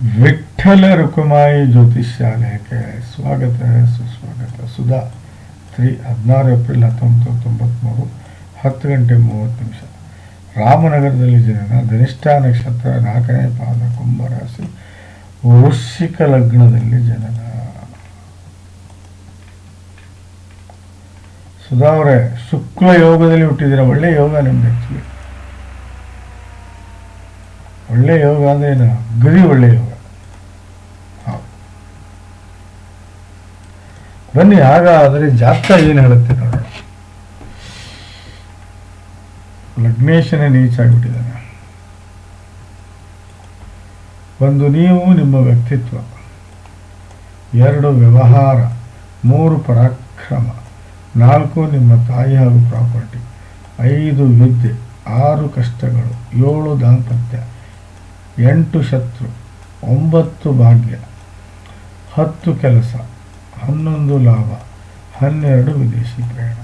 ವಿಠ್ಠಲ ರುಕುಮಾಯಿ ಜ್ಯೋತಿಷ್ಯಾಲಯಕ್ಕೆ ಸ್ವಾಗತ, ಸುಸ್ವಾಗತ. ಸುಧಾ, ತ್ರೀ ಹದಿನಾರು ಏಪ್ರಿಲ್ ಹತ್ತೊಂಬತ್ತು ತೊಂಬತ್ತ್ಮೂರು ಹತ್ತು ಗಂಟೆ ಮೂವತ್ತು ನಿಮಿಷ. ರಾಮನಗರದಲ್ಲಿ ಜನನ ಧನಿಷ್ಠ ನಕ್ಷತ್ರ ನಾಲ್ಕನೇ ಪಾದ ಕುಂಭರಾಶಿ ವೃಶ್ಚಿಕ ಲಗ್ನದಲ್ಲಿ ಜನನ ಸುಧಾ ಅವರೇ, ಶುಕ್ಲ ಯೋಗದಲ್ಲಿ ಹುಟ್ಟಿದಿರ ಒಳ್ಳೆ ಯೋಗ ನಿಮ್ದು ಆ್ಯಕ್ಚುಲಿ ಒಳ್ಳೆ ಯೋಗ ಅಂದ್ರೇನು ಗರಿ ಒಳ್ಳೆ ಯೋಗ ಹೌದು. ಬನ್ನಿ, ಹಾಗಾದರೆ ಜಾತಕ ಏನು ಹೇಳುತ್ತೆ ನೋಡೋಣ ಲಗ್ನೇಶನೇ ನೀಚ ಆಗಿಬಿಟ್ಟಿದ್ದಾನೆ ಒಂದು ನೀವು ನಿಮ್ಮ ವ್ಯಕ್ತಿತ್ವ, ಎರಡು ವ್ಯವಹಾರ, ಮೂರು ಪರಾಕ್ರಮ, ನಾಲ್ಕು ನಿಮ್ಮ ತಾಯಿ ಹಾಗೂ ಪ್ರಾಪರ್ಟಿ, ಐದು ವಿದ್ಯೆ, ಆರು ಕಷ್ಟಗಳು, ಏಳು ದಾಂಪತ್ಯ, ಎಂಟು ಶತ್ರು, ಒಂಬತ್ತು ಭಾಗ್ಯ, ಹತ್ತು ಕೆಲಸ ಹನ್ನೊಂದು ಲಾಭ, ಹನ್ನೆರಡು ವಿದೇಶಿ ಪ್ರಯಾಣ.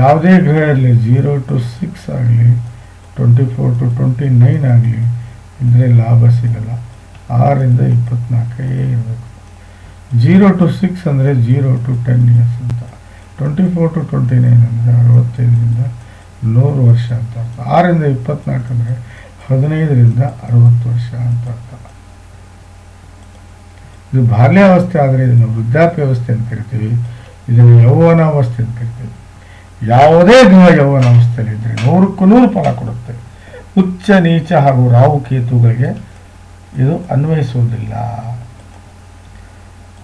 ಯಾವುದೇ ಗ್ರಹ ಇರಲಿ ಜೀರೋ ಟು ಸಿಕ್ಸ್ ಆಗಲಿ twenty four to twenty nine ಆಗಲಿ ಇದ್ರೆ ಲಾಭ ಸಿಗಲ್ಲ. ಆರರಿಂದ ಇಪ್ಪತ್ನಾಲ್ಕೇ ಇರಬೇಕು. ಜೀರೋ ಟು ಸಿಕ್ಸ್ ಅಂದರೆ ಜೀರೋ ಟು ಟೆನ್ ಇಯರ್ಸ್ ಅಂತ. Twenty four to twenty nine ಅಂದರೆ ಅರವತ್ತೈದರಿಂದ ನೂರು ವರ್ಷ ಅಂತ ಅರ್ಥ. ಆರರಿಂದ ಇಪ್ಪತ್ನಾಲ್ಕು ಅಂದರೆ ಹದಿನೈದರಿಂದ ಅರವತ್ತು ವರ್ಷ ಅಂತ ಅರ್ಥ. ಇದು ಬಾಲ್ಯಾವಸ್ಥೆ ಆದರೆ ಇದನ್ನು ವೃದ್ಧಾಪ್ಯಾವಸ್ಥೆ ಅಂತ ಕರಿತೀವಿ. ಇದನ್ನು ಯೌವನಾವಸ್ಥೆ ಅಂತ ಕರಿತೀವಿ. ಯಾವುದೇ ಗ್ರಹ ಯೌವನಾವಸ್ಥೆಯಲ್ಲಿ ಇದ್ದರೆ ನೂರಕ್ಕೂ ನೂರು ಫಲ ಕೊಡುತ್ತೆ. ಉಚ್ಚ ನೀಚ ಹಾಗೂ ರಾಹು ಕೇತುಗಳಿಗೆ ಇದು ಅನ್ವಯಿಸುವುದಿಲ್ಲ.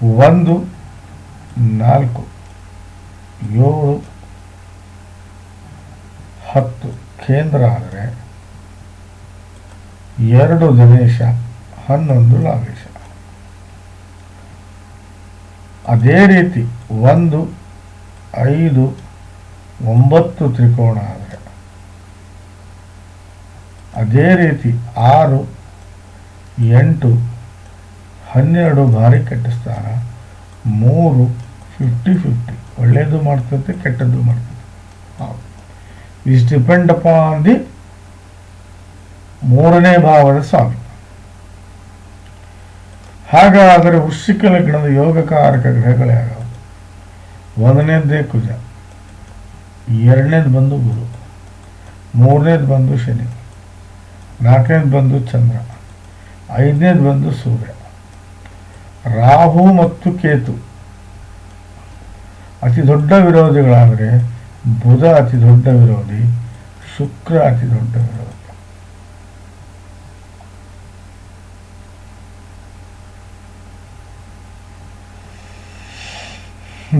ಒಂದು, ನಾಲ್ಕು, ಏಳು, ಹತ್ತು ಕೇಂದ್ರ ಆದರೆ ಎರಡು ದಿನೇಶ ಹನ್ನೊಂದು ಲಾಭೇಶ ಅದೇ ರೀತಿ ಒಂದು, ಐದು, ಒಂಬತ್ತು ತ್ರಿಕೋಣ ಆದರೆ. ಅದೇ ರೀತಿ ಆರು, ಎಂಟು, ಹನ್ನೆರಡು ಬಾರಿ ಕಟ್ಟಿಸ್ತಾರ ಮೂರು ಫಿಫ್ಟಿ ಫಿಫ್ಟಿ ಒಳ್ಳೆಯದು ಮಾಡ್ತೈತೆ, ಕೆಟ್ಟದ್ದು ಮಾಡ್ತೈತೆ. ಹೌದು. ಇಸ್ ಡಿಪೆಂಡ್ ಅಪಾನ್ ದಿ ಮೂರನೇ ಭಾವದ ಸ್ವಾಮಿ. ಹಾಗಾದರೆ ವೃಶ್ಚಿಕ ಲಗ್ನದ ಯೋಗಕಾರಕ ಗ್ರಹಗಳೇ ಆಗವು ಒಂದನೇದ್ದೇ ಕುಜ, ಎರಡನೇದು ಬಂದು ಗುರು, ಮೂರನೇದು ಬಂದು ಶನಿ, ನಾಲ್ಕನೇದು ಬಂದು ಚಂದ್ರ, ಐದನೇದು ಬಂದು ಸೂರ್ಯ, ರಾಹು ಮತ್ತು ಕೇತು. ಅತಿ ದೊಡ್ಡ ವಿರೋಧಿಗಳಾದರೆ ಬುಧ ಅತಿ ದೊಡ್ಡ ವಿರೋಧಿ, ಶುಕ್ರ ಅತಿ ದೊಡ್ಡ ವಿರೋಧಿ.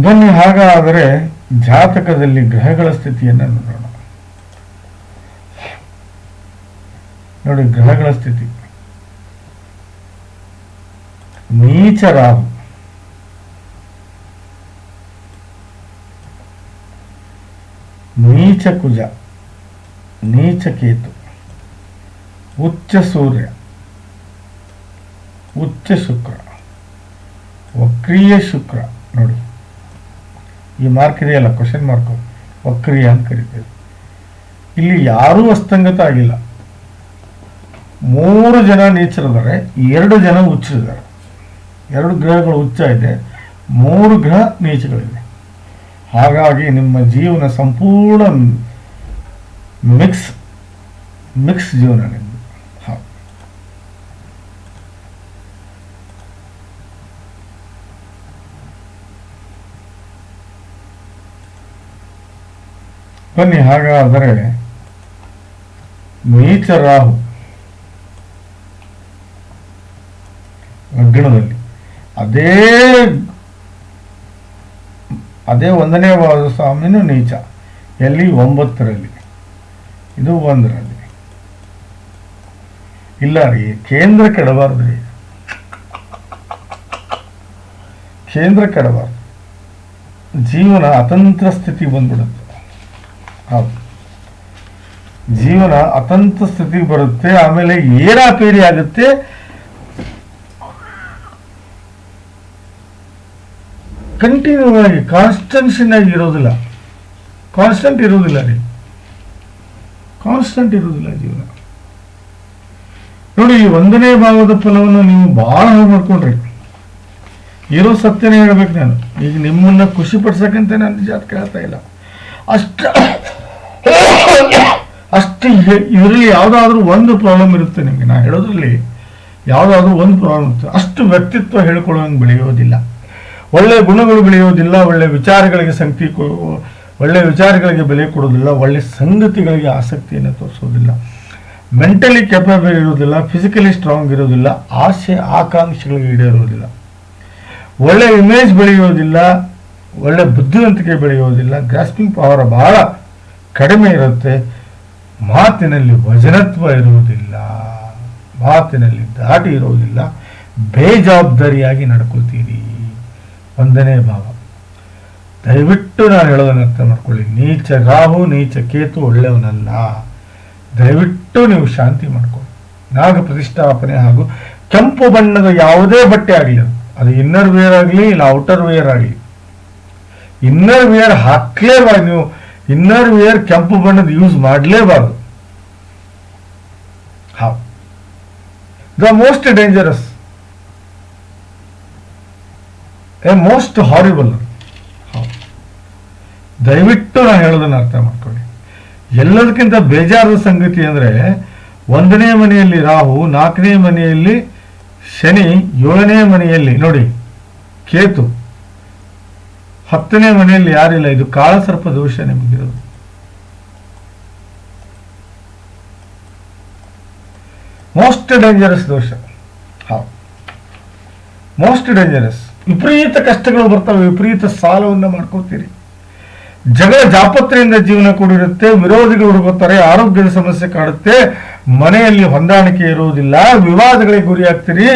ಬನ್ನಿ ಹಾಗಾದರೆ ಜಾತಕದಲ್ಲಿ ಗ್ರಹಗಳ ಸ್ಥಿತಿಯನ್ನು ನೋಡೋಣ. ನೋಡಿ ಗ್ರಹಗಳ ಸ್ಥಿತಿ. ನೀಚ ರಾಹು. ನೀಚ ಕುಜ, ನೀಚ ಕೇತು, ಉಚ್ಚ ಸೂರ್ಯ, ಉಚ್ಚ ಶುಕ್ರ, ವಕ್ರೀಯ ಶುಕ್ರ ನೋಡಿ. ಈ ಮಾರ್ಕ್ ಇದೆಯಲ್ಲ ಕ್ವಶನ್ ಮಾರ್ಕ್ ವಕ್ರಿಯ ಅಂತ ಕರಿತೇವೆ. ಇಲ್ಲಿ ಯಾರೂ ಅಸ್ತಂಗತ ಆಗಿಲ್ಲ. ಮೂರು ಜನ ನೀಚರಿದ್ದಾರೆ, ಎರಡು ಜನ ಹುಚ್ಚರಿದ್ದಾರೆ ಎರಡು ಗ್ರಹಗಳು ಹುಚ್ಚ ಇದೆ, ಮೂರು ಗ್ರಹ ನೀಚಗಳಿವೆ ಹಾಗಾಗಿ ನಿಮ್ಮ ಜೀವನ ಸಂಪೂರ್ಣ ಮಿಕ್ಸ್ ಮಿಕ್ಸ್ ಜೀವನ ನಿಮ್ಮದು ಹೌದು ಬನ್ನಿ ಹಾಗಾದರೆ ನೀಚ ರಾಹು ಲಗ್ನದಲ್ಲಿ ಅದೇ ಅದೇ ಒಂದನೇ ವಾದ ಸ್ವಾಮಿನೂ ನೀಚ. ಎಲ್ಲಿ? ಒಂಬತ್ತರಲ್ಲಿ. ಇದು ಒಂದರಲ್ಲಿ. ಇಲ್ಲ ರೀ ಕೇಂದ್ರ ಕೆಡಬಾರ್ದು ರೀ. ಕೇಂದ್ರ ಕೆಡಬಾರ್ದು ಜೀವನ ಅತಂತ್ರ ಸ್ಥಿತಿ ಬಂದ್ಬಿಡುತ್ತೆ. ಜೀವನ ಅತಂತ ಸ್ಥಿತಿಗೆ ಬರುತ್ತೆ, ಆಮೇಲೆ ಏರಾಪೇರಿ ಆಗುತ್ತೆ? ಕಂಟಿನ್ಯೂ ಆಗಿ ಕಾನ್ಸ್ಟೆನ್ಷನ್ ಇರೋದಿಲ್ಲ. ಕಾನ್ಸ್ಟೆಂಟ್ ಇರೋದಿಲ್ಲ ರೀ. ಕಾನ್ಸ್ಟೆಂಟ್ ಇರೋದಿಲ್ಲ ಜೀವನ. ನೋಡಿ, ಈ ಒಂದನೇ ಭಾವದ ಫಲವನ್ನು ನೀವು ಬಹಳ ಹಾಳು ಮಾಡ್ಕೊಂಡ್ರಿ. ಇರೋ ಸತ್ಯನೇ ಹೇಳ್ಬೇಕು ನಾನು. ಈಗ ನಿಮ್ಮನ್ನ ಖುಷಿ ಪಡ್ಸಕ್ಕಂತ ನಾನು ಜಾತಕ ಹೇಳ್ತಾ ಇಲ್ಲ. ಅಷ್ಟ ಅಷ್ಟು ಇದರಲ್ಲಿ ಯಾವುದಾದ್ರೂ ಒಂದು ಪ್ರಾಬ್ಲಮ್ ಇರುತ್ತೆ ನಿಮಗೆ. ನಾ ಹೇಳೋದ್ರಲ್ಲಿ ಯಾವುದಾದ್ರೂ ಒಂದು ಪ್ರಾಬ್ಲಮ್ ಇರುತ್ತೆ. ಅಷ್ಟು ವ್ಯಕ್ತಿತ್ವ ಹೇಳ್ಕೊಳ್ಳೋಂಗೆ ಬೆಳೆಯೋದಿಲ್ಲ. ಒಳ್ಳೆಯ ಗುಣಗಳು ಬೆಳೆಯೋದಿಲ್ಲ ಒಳ್ಳೆಯ ವಿಚಾರಗಳಿಗೆ ಸಂಗತಿ ಕೊ- ಒಳ್ಳೆಯ ವಿಚಾರಗಳಿಗೆ ಬೆಲೆ ಕೊಡೋದಿಲ್ಲ ಒಳ್ಳೆಯ ಸಂಗತಿಗಳಿಗೆ ಆಸಕ್ತಿಯನ್ನು ತೋರಿಸೋದಿಲ್ಲ. ಮೆಂಟಲಿ ಕೆಪಬಲ್ ಇರೋದಿಲ್ಲ ಫಿಸಿಕಲಿ ಸ್ಟ್ರಾಂಗ್ ಇರೋದಿಲ್ಲ, ಆಸೆ, ಆಕಾಂಕ್ಷೆಗಳಿಗೆ ಈಡೇರೋದಿಲ್ಲ. ಒಳ್ಳೆ ಇಮೇಜ್ ಬೆಳೆಯೋದಿಲ್ಲ ಒಳ್ಳೆ ಬುದ್ಧಿವಂತಿಕೆ ಬೆಳೆಯೋದಿಲ್ಲ ಗ್ರಾಸ್ಪಿಂಗ್ ಪವರ್ ಬಹಳ ಕಡಿಮೆ ಇರುತ್ತೆ, ಮಾತಿನಲ್ಲಿ ವಜನತ್ವ ಇರುವುದಿಲ್ಲ, ಮಾತಿನಲ್ಲಿ ದಾಟಿ ಇರುವುದಿಲ್ಲ, ಬೇಜವಾಬ್ದಾರಿಯಾಗಿ ನಡ್ಕೋತೀರಿ. ಒಂದನೇ ಭಾವ. ದಯವಿಟ್ಟು ನಾನು ಹೇಳೋದನ್ನು ಅರ್ಥ ಮಾಡ್ಕೊಳ್ಳಿ. ನೀಚ ರಾಹು, ನೀಚ ಕೇತು ಒಳ್ಳೆಯವನಲ್ಲ. ದಯವಿಟ್ಟು ನೀವು ಶಾಂತಿ ಮಾಡ್ಕೊಳ್ಳಿ. ನಾಗ ಪ್ರತಿಷ್ಠಾಪನೆ ಹಾಗೂ ಕೆಂಪು ಬಣ್ಣದ ಯಾವುದೇ ಬಟ್ಟೆ ಆಗಲಿ ಅದು ಇನ್ನರ್ ವೇರ್ ಆಗಲಿ ಇಲ್ಲ ಔಟರ್ ವೇರ್ ಆಗಲಿ ಇನ್ನರ್ ವೇರ್ ಹಾಕ್ಲೇಬಾರ್ದು ನೀವು. ಇನ್ನರ್ ವೇರ್ ಕೆಂಪು ಬಣ್ಣದ use ಮಾಡಲೇಬಾರ್ದು. The most dangerous a most horrible ದಯವಿಟ್ಟು ನಾನು ಹೇಳೋದನ್ನ ಅರ್ಥ ಮಾಡ್ಕೊಳ್ಳಿ. ಎಲ್ಲದಕ್ಕಿಂತ ಬೇಜಾರದ ಸಂಗತಿ ಅಂದ್ರೆ ಒಂದನೇ ಮನೆಯಲ್ಲಿ ರಾಹು, ನಾಲ್ಕನೇ ಮನೆಯಲ್ಲಿ ಶನಿ, ಏಳನೇ ಮನೆಯಲ್ಲಿ ನೋಡಿ, ಕೇತು. ಹತ್ತನೇ ಮನೆಯಲ್ಲಿ ಯಾರಿಲ್ಲ? ಇದು ಕಾಳಸರ್ಪ ದೋಷ ನಿಮಗಿರೋದು ಮೋಸ್ಟ್ ಡೇಂಜರಸ್ ದೋಷ. ಮೋಸ್ಟ್ ಡೇಂಜರಸ್ ವಿಪರೀತ ಕಷ್ಟಗಳು ಬರ್ತವೆ. ವಿಪರೀತ ಸಾಲವನ್ನು ಮಾಡ್ಕೋತೀರಿ. ಜಗಳ ಜಾಪತ್ರೆಯಿಂದ ಜೀವನ ಕೂಡಿರುತ್ತೆ, ವಿರೋಧಿಗಳು ಹುಡುಗುತ್ತಾರೆ ಆರೋಗ್ಯದ ಸಮಸ್ಯೆ ಕಾಡುತ್ತೆ, ಮನೆಯಲ್ಲಿ ಹೊಂದಾಣಿಕೆ ಇರುವುದಿಲ್ಲ, ವಿವಾದಗಳಿಗೆ ಗುರಿಯಾಗ್ತೀರಿ,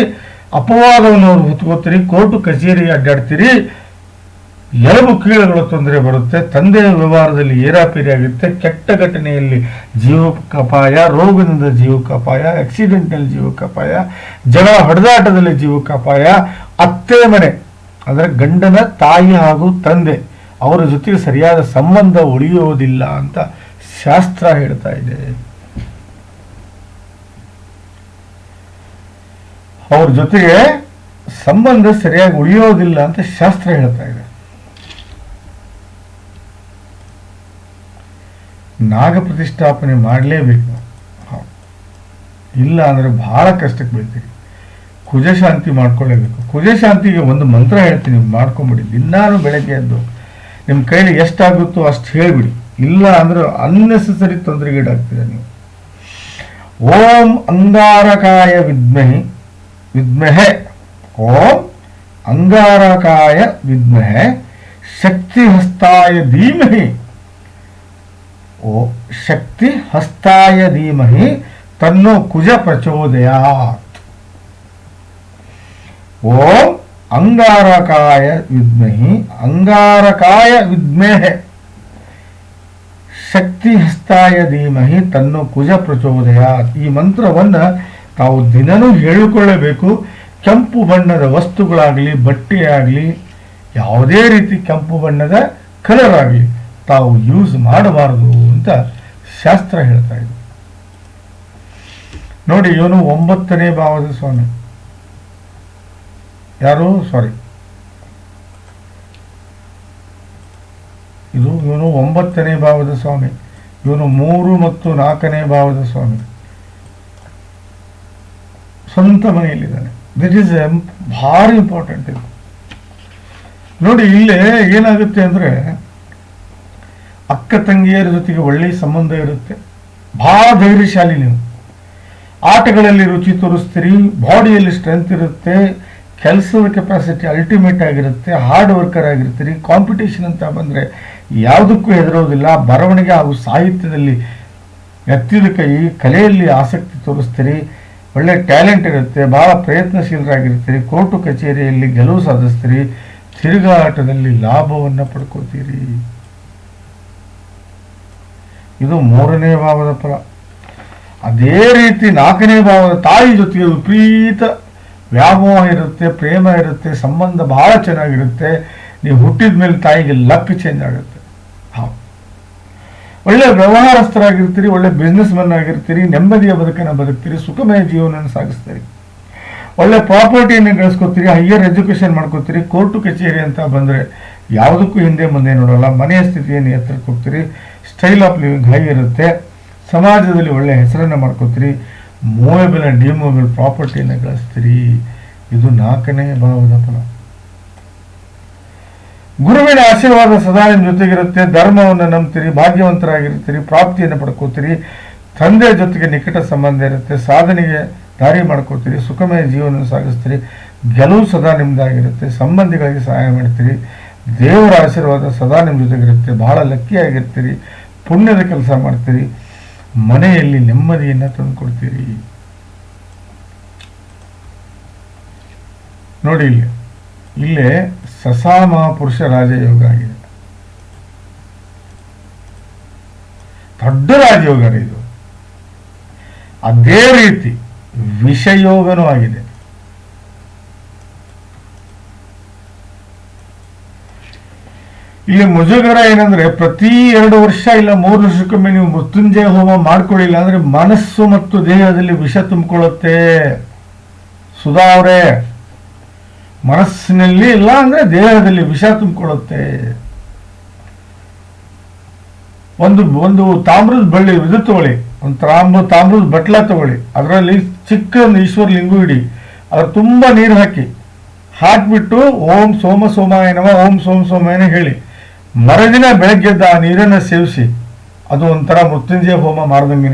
ಅಪವಾದವನ್ನು ಹೊತ್ಕೋತೀರಿ, ಕೋರ್ಟು, ಕಚೇರಿ ಅಡ್ಡಾಡ್ತೀರಿ ಎಲಬು ಕೀಳುಗಳ ತೊಂದರೆ ಬರುತ್ತೆ. ತಂದೆಯ ವ್ಯವಹಾರದಲ್ಲಿ ಏರಾಪೇರಿ ಆಗುತ್ತೆ ಕೆಟ್ಟ ಘಟನೆಯಲ್ಲಿ ಜೀವಕ್ಕಪಾಯ ರೋಗದಿಂದ ಜೀವಕ್ಕಪಾಯ ಆಕ್ಸಿಡೆಂಟ್ನಲ್ಲಿ ಜೀವಕ್ಕಪಾಯ ಜನ ಹೊಡೆದಾಟದಲ್ಲಿ ಜೀವಕ್ಕಪಾಯ ಅತ್ತೆ ಮನೆ, ಅಂದರೆ ಗಂಡನ ತಾಯಿ ಹಾಗೂ ತಂದೆ, ಅವರ ಜೊತೆಗೆ ಸರಿಯಾದ ಸಂಬಂಧ ಉಳಿಯೋದಿಲ್ಲ ಅಂತ ಶಾಸ್ತ್ರ ಹೇಳ್ತಾ ಇದೆ. ಅವ್ರ ಜೊತೆಗೆ ಸಂಬಂಧ ಸರಿಯಾಗಿ ಉಳಿಯೋದಿಲ್ಲ ಅಂತ ಶಾಸ್ತ್ರ ಹೇಳ್ತಾ ಇದೆ. ನಾಗ ಪ್ರತಿಷ್ಠಾಪನೆ ಮಾಡಲೇಬೇಕು. ಇಲ್ಲ ಅಂದ್ರೆ ಬಹಳ ಕಷ್ಟಕ್ಕೆ ಬೀಳ್ತೀರಿ. ಕುಜಶಾಂತಿ ಮಾಡ್ಕೊಳ್ಳೇಬೇಕು. ಕುಜಶಾಂತಿಗೆ ಒಂದು ಮಂತ್ರ ಹೇಳ್ತೀನಿ ಮಾಡ್ಕೊಂಬಿಡಿ. ದಿನಾನು ಬೆಳಗ್ಗೆ ಎದ್ದು ನಿಮ್ಮ ಕೈಲಿ ಎಷ್ಟಾಗುತ್ತೋ ಅಷ್ಟು ಹೇಳಿಬಿಡಿ. ಇಲ್ಲ ಅಂದ್ರೆ ಅನ್ನೆಸೆಸರಿ ತೊಂದರೆಗೀಡಾಗ್ತೀರ ನೀವು. ಓಂ ಅಂಗಾರಕಾಯ ವಿದ್ಮಹಿ, ವಿದ್ಮಹೆ. ಓಂ ಅಂಗಾರಕಾಯ ವಿದ್ಮಹೆ. ಶಕ್ತಿ ಹಸ್ತಾಯ ಧೀಮಹಿ. ಓ ಶಕ್ತಿ ಹಸ್ತಾಯ ಧೀಮಹಿ ತನ್ನು ಕುಜ ಪ್ರಚೋದಯಾತ್. ಓಂ ಅಂಗಾರಕಾಯ ವಿದ್ಮಹಿ, ಅಂಗಾರಕಾಯ ವಿದ್ಮೇಹೆ. ಶಕ್ತಿ ಹಸ್ತಾಯ ಧೀಮಹಿ ತನ್ನು ಕುಜ ಪ್ರಚೋದಯಾತ್. ಈ ಮಂತ್ರವನ್ನ ತಾವು ದಿನನೂ ಹೇಳಿಕೊಳ್ಳಬೇಕು. ಕೆಂಪು ಬಣ್ಣದ ವಸ್ತುಗಳಾಗಲಿ, ಬಟ್ಟೆಯಾಗಲಿ, ಯಾವುದೇ ರೀತಿ ಕೆಂಪು ಬಣ್ಣದ ಕಲರ್ ಆಗಲಿ ತಾವು ಯೂಸ್ ಮಾಡಬಾರದು. ಶಾಸ್ತ್ರ ಹೇಳ್ತಾ ಇದೆ ನೋಡಿ, ಇವನು ಒಂಬತ್ತನೇ ಭಾವದ ಸ್ವಾಮಿ. ಯಾರು? ಸಾರಿ ಇದು ಇವನು ಒಂಬತ್ತನೇ ಭಾವದ ಸ್ವಾಮಿ. ಇವನು ಮೂರು ಮತ್ತು ನಾಲ್ಕನೇ ಭಾವದ ಸ್ವಾಮಿ. ಸ್ವಂತ ಮನೆಯಲ್ಲಿದ್ದಾನೆ. ದಿಟ್ ಈಸ್ ಭಾರಿ ಇಂಪಾರ್ಟೆಂಟ್ ಇದು. ನೋಡಿ, ಇಲ್ಲೇ ಏನಾಗುತ್ತೆ ಅಂದ್ರೆ ಅಕ್ಕ ತಂಗಿಯರ ಜೊತೆಗೆ ಒಳ್ಳೆಯ ಸಂಬಂಧ ಇರುತ್ತೆ. ಬಹಳ ಧೈರ್ಯಶಾಲಿ ನೀವು. ಆಟಗಳಲ್ಲಿ ರುಚಿ ತೋರಿಸ್ತೀರಿ, ಬಾಡಿಯಲ್ಲಿ ಸ್ಟ್ರೆಂತ್ ಇರುತ್ತೆ, ಕೆಲಸದ ಕೆಪಾಸಿಟಿ ಅಲ್ಟಿಮೇಟ್ ಆಗಿರುತ್ತೆ ಹಾರ್ಡ್ ವರ್ಕರ್ ಆಗಿರ್ತೀರಿ ಕಾಂಪಿಟೇಷನ್ ಅಂತ ಬಂದರೆ ಯಾವುದಕ್ಕೂ ಹೆದರೋದಿಲ್ಲ. ಬರವಣಿಗೆ ಹಾಗೂ ಸಾಹಿತ್ಯದಲ್ಲಿ ಎತ್ತಿದ ಕೈ, ಕಲೆಯಲ್ಲಿ ಆಸಕ್ತಿ ತೋರಿಸ್ತೀರಿ, ಒಳ್ಳೆ ಟ್ಯಾಲೆಂಟ್ ಇರುತ್ತೆ, ಭಾಳ ಪ್ರಯತ್ನಶೀಲರಾಗಿರ್ತೀರಿ, ಕೋರ್ಟು ಕಚೇರಿಯಲ್ಲಿ ಗೆಲುವು ಸಾಧಿಸ್ತೀರಿ, ತಿರುಗಾಟದಲ್ಲಿ ಲಾಭವನ್ನು ಪಡ್ಕೋತೀರಿ. ಇದು ಮೂರನೇ ಭಾವದ ಫಲ. ಅದೇ ರೀತಿ ನಾಲ್ಕನೇ ಭಾವದ ತಾಯಿ ಜೊತೆಗೆ ವಿಪರೀತ ವ್ಯಾಮೋಹ ಇರುತ್ತೆ, ಪ್ರೇಮ ಇರುತ್ತೆ, ಸಂಬಂಧ ಬಹಳ ಚೆನ್ನಾಗಿರುತ್ತೆ. ನೀವು ಹುಟ್ಟಿದ ಮೇಲೆ ತಾಯಿಗೆ ಲಕ್ ಚೇಂಜ್ ಆಗುತ್ತೆ. ಹೌದು ಒಳ್ಳೆ ವ್ಯವಹಾರಸ್ಥರಾಗಿರ್ತೀರಿ, ಒಳ್ಳೆ ಬಿಸ್ನೆಸ್ ಮನ್ ಆಗಿರ್ತೀರಿ, ನೆಮ್ಮದಿಯ ಬದುಕನ್ನು ಬದುಕ್ತೀರಿ, ಸುಖಮಯ ಜೀವನ ಸಾಗಿಸ್ತೀರಿ. ಒಳ್ಳೆ ಪ್ರಾಪರ್ಟಿಯನ್ನು ಗಳಿಸ್ಕೊತೀರಿ ಹೈಯರ್ ಎಜುಕೇಷನ್ ಮಾಡ್ಕೋತೀರಿ ಕೋರ್ಟು ಕಚೇರಿ ಅಂತ ಬಂದರೆ ಯಾವುದಕ್ಕೂ ಹಿಂದೆ ಮುಂದೆ ನೋಡೋಲ್ಲ. ಮನೆಯ ಸ್ಥಿತಿಯನ್ನು ಎತ್ತರಕ್ಕೆ ಹೋಗ್ತೀರಿ. ಸ್ಟೈಲ್ ಆಫ್ ಲಿವಿಂಗ್ ಹೈ ಇರುತ್ತೆ, ಸಮಾಜದಲ್ಲಿ ಒಳ್ಳೆ ಹೆಸರನ್ನು ಮಾಡ್ಕೋತೀರಿ ಮೂವೇಬಲ್ ಆ್ಯಂಡ್ ಡಿಮೂವೇಬಲ್ ಪ್ರಾಪರ್ಟಿಯನ್ನು ಗಳಿಸ್ತೀರಿ ಇದು ನಾಲ್ಕನೇ ಭಾವದ ಫಲ. ಗುರುವಿನ ಆಶೀರ್ವಾದ ಸದಾ ನಿಮ್ಮ ಜೊತೆಗಿರುತ್ತೆ, ಧರ್ಮವನ್ನು ನಂಬ್ತೀರಿ, ಭಾಗ್ಯವಂತರಾಗಿರ್ತೀರಿ, ಪ್ರಾಪ್ತಿಯನ್ನು ಪಡ್ಕೋತೀರಿ, ತಂದೆ ಜೊತೆಗೆ ನಿಕಟ ಸಂಬಂಧ ಇರುತ್ತೆ, ಸಾಧನೆಗೆ ದಾರಿ ಮಾಡ್ಕೋತೀರಿ, ಸುಖಮಯ ಜೀವನ ಸಾಗಿಸ್ತೀರಿ, ಗೆಲುವು ಸದಾ ನಿಮ್ಮದಾಗಿರುತ್ತೆ ಸಂಬಂಧಿಗಳಿಗೆ ಸಹಾಯ ಮಾಡ್ತೀರಿ, ದೇವರ ಆಶೀರ್ವಾದ ಸದಾ ನಿಮ್ಮ ಜೊತೆಗಿರುತ್ತೆ, ಬಹಳ ಲಕ್ಕಿಯಾಗಿರ್ತೀರಿ. ಪುಣ್ಯದ ಕೆಲಸ ಮಾಡ್ತೀರಿ, ಮನೆಯಲ್ಲಿ ನೆಮ್ಮದಿಯನ್ನು ತಂದುಕೊಡ್ತೀರಿ. ನೋಡಿ ಇಲ್ಲಿ, ಇಲ್ಲೇ ಸಸಾ ಮಹಾಪುರುಷ ರಾಜಯೋಗ ಆಗಿದೆ. ದೊಡ್ಡ ರಾಜಯೋಗ ಇದು. ಅದೇ ರೀತಿ ವಿಷಯೋಗನೂ ಆಗಿದೆ. ಇಲ್ಲಿ ಮುಜುಗರ ಏನಂದ್ರೆ ಪ್ರತಿ ಎರಡು ವರ್ಷ ಇಲ್ಲ ಮೂರು ವರ್ಷಕ್ಕೊಮ್ಮೆ ನೀವು ಮೃತ್ಯುಂಜಯ ಹೋಮ ಮಾಡ್ಕೊಳ್ಳಿಲ್ಲ ಅಂದ್ರೆ ಮನಸ್ಸು ಮತ್ತು ದೇಹದಲ್ಲಿ ವಿಷ ತುಂಬಿಕೊಳ್ಳುತ್ತೆ. ಸುಧಾ ಅವರೇ, ಮನಸ್ಸಿನಲ್ಲಿ ಇಲ್ಲ ಅಂದ್ರೆ ದೇಹದಲ್ಲಿ ವಿಷ ತುಂಬಿಕೊಳ್ಳುತ್ತೆ. ಒಂದು ಒಂದು ತಾಮ್ರದ ಬಳ್ಳಿ ಇದು ತಗೊಳ್ಳಿ. ಒಂದು ತಾಮ್ರ, ತಾಮ್ರದ ಬಟ್ಲ ತಗೊಳ್ಳಿ. ಅದರಲ್ಲಿ ಚಿಕ್ಕ ಒಂದು ಈಶ್ವರ ಲಿಂಗು ಇಡಿ. ಅದ್ರ ತುಂಬ ನೀರು ಹಾಕಿ. ಹಾಕ್ಬಿಟ್ಟು ಓಂ ಸೋಮ ಸೋಮಾಯನವ ಓಂ ಸೋಮ ಸೋಮಾಯನ ಹೇಳಿ. ಮರುದಿನ ಬೆಳಗ್ಗೆದ್ದ ಆ ನೀರನ್ನು ಸೇವಿಸಿ, ಅದು ಒಂಥರ ಮೃತ್ಯುಂಜಯ ಹೋಮ ಮಾಡ್ದಂಗೆ